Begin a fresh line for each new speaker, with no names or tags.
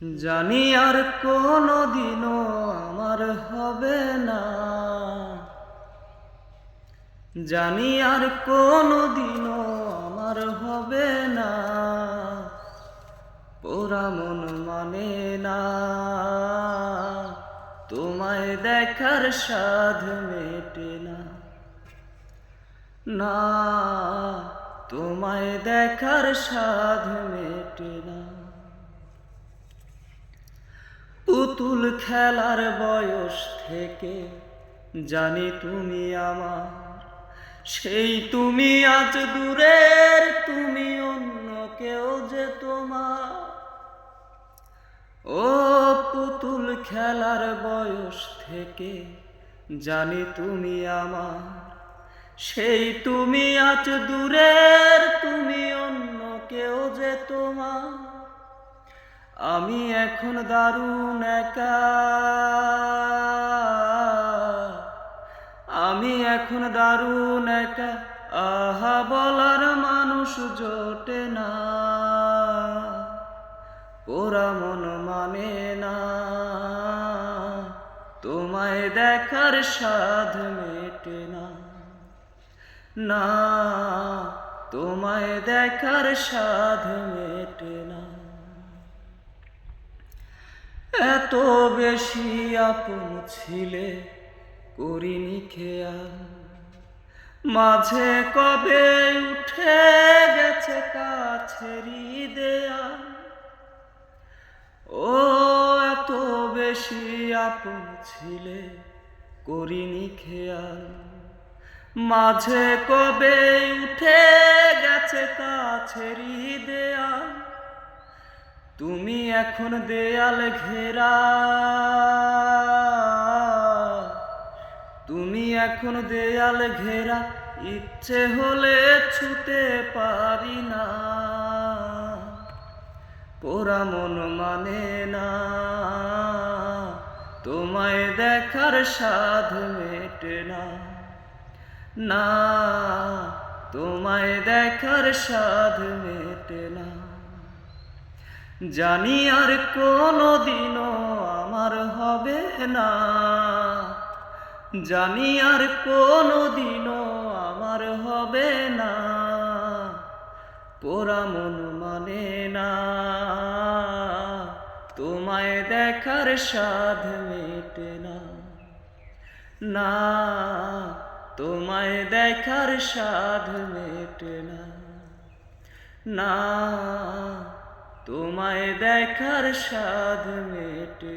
জানি আর কোনো দিনও আমার হবে না। জানি আর কোনো দিনও আমার হবে না। পোড়া মন মানে না। তোমায় দেখার সাধ মেটে না। না, তোমায় দেখার সাধ মেটে না। পুতুল খেলার বয়স থেকে জানি তুমি আমার। সেই তুমি আজ দূরের, তুমি অন্য কেউ যে তোমার। ও পুতুল খেলার বয়স থেকে জানি তুমি আমার। সেই তুমি আজ দূরের, তুমি অন্য কেউ যে তোমার। আমি এখন দারুণ একা। আমি এখন দারুণ একা। আহা, বলার মানুষ জোটে না। ওরা মন মানে না। তোমায় দেখার সাধ মেটে না। না, তোমায় দেখার সাধ মেটে না। এত বেশি আপন ছিলে করিনি খেয়াল। মাঝে কবে উঠে গেছে কাছেরই দেয়াল। ও, এত বেশি আপন ছিলে করিনি খেয়াল। মাঝে কবে উঠে গেছে কাছেরই দেয়াল। তুমি এখন দেয়াল ঘেরা। তুমি এখন দেয়াল ঘেরা, ইচ্ছে হলে ছুতে পারি না। পোড়া মন মানে না। তোমায় দেখার সাধ মেটে না। না, তোমায় দেখার সাধ মেটে না। জানি আর কোনো দিনও আমার হবে না। জানি আর কোনো দিনও আমার হবে না। পোড়া মন মানে না। তোমায় দেখার সাধ মেটে না। না, তোমায় দেখার সাধ মেটে না। না তোমায় দেখার সাধ মেটে